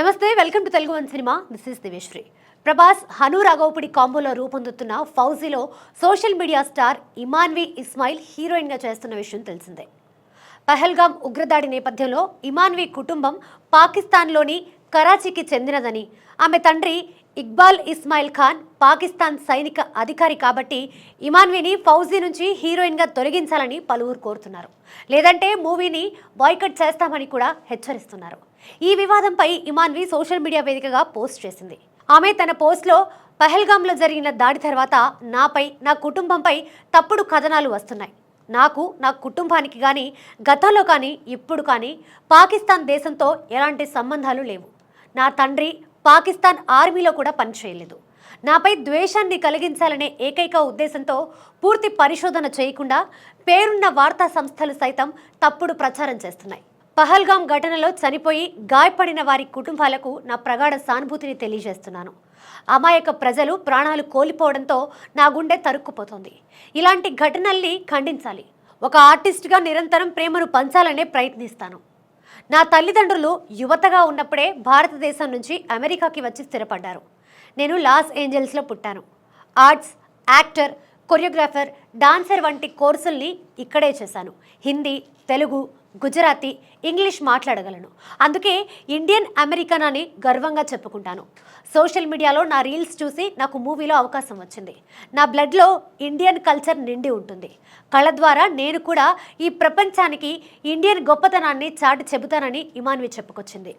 నమస్తే welcome to Telugu one cinema. This is Diveshri Prabhas Hanu Raghavapudi కాంబోలో రూపొందుతున్న ఫౌజీలో social media star Imanvi Ismail హీరోయిన్గా చేస్తున్న విషయం తెలిసిందే. పహల్గామ్ ఉగ్రదాడి నేపథ్యంలో ఇమాన్వి కుటుంబం పాకిస్తాన్లోని కరాచీకి చెందినదని ఆమె తండ్రి ఇక్బాల్ ఇస్మాయిల్ ఖాన్ పాకిస్తాన్ సైనిక అధికారి కాబట్టి ఇమాన్విని ఫౌజీ నుంచి హీరోయిన్గా తొలగించాలని పలువురు కోరుతున్నారు. లేదంటే మూవీని బాయ్కట్ చేస్తామని కూడా హెచ్చరిస్తున్నారు. ఈ వివాదంపై ఇమాన్వి సోషల్ మీడియా వేదికగా పోస్ట్ చేసింది. ఆమె తన పోస్ట్లో పహల్గామ్లో జరిగిన దాడి తర్వాత నాపై నా కుటుంబంపై తప్పుడు కథనాలు వస్తున్నాయి. నాకు నా కుటుంబానికి కానీ గతంలో కానీ ఇప్పుడు కానీ పాకిస్తాన్ దేశంతో ఎలాంటి సంబంధాలు లేవు. నా తండ్రి పాకిస్తాన్ ఆర్మీలో కూడా పనిచేయలేదు. నాపై ద్వేషాన్ని కలిగించాలనే ఏకైక ఉద్దేశంతో పూర్తి పరిశోధన చేయకుండా పేరున్న వార్తా సంస్థలు సైతం తప్పుడు ప్రచారం చేస్తున్నాయి. పహల్గాం ఘటనలో చనిపోయి గాయపడిన వారి కుటుంబాలకు నా ప్రగాఢ సానుభూతిని తెలియజేస్తున్నాను. అమాయక ప్రజలు ప్రాణాలు కోల్పోవడంతో నా గుండె తరుక్కుపోతోంది. ఇలాంటి ఘటనల్ని ఖండించాలి. ఒక ఆర్టిస్ట్గా నిరంతరం ప్రేమను పంచాలనే ప్రయత్నిస్తాను. నా తల్లిదండ్రులు యువతగా ఉన్నప్పుడే భారతదేశం నుంచి అమెరికాకి వచ్చి స్థిరపడ్డారు. నేను లాస్ ఏంజల్స్లో పుట్టాను. ఆర్ట్స్ యాక్టర్ కొరియోగ్రాఫర్ డాన్సర్ వంటి కోర్సుల్ని ఇక్కడే చేశాను. హిందీ తెలుగు గుజరాతీ ఇంగ్లీష్ మాట్లాడగలను. అందుకే ఇండియన్ అమెరికన్ అని గర్వంగా చెప్పుకుంటాను. సోషల్ మీడియాలో నా రీల్స్ చూసి నాకు మూవీలో అవకాశం వచ్చింది. నా బ్లడ్లో ఇండియన్ కల్చర్ నిండి ఉంటుంది. కళ ద్వారా నేను కూడా ఈ ప్రపంచానికి ఇండియన్ గొప్పతనాన్ని చాటి చెబుతానని ఇమాన్వి చెప్పుకొచ్చింది.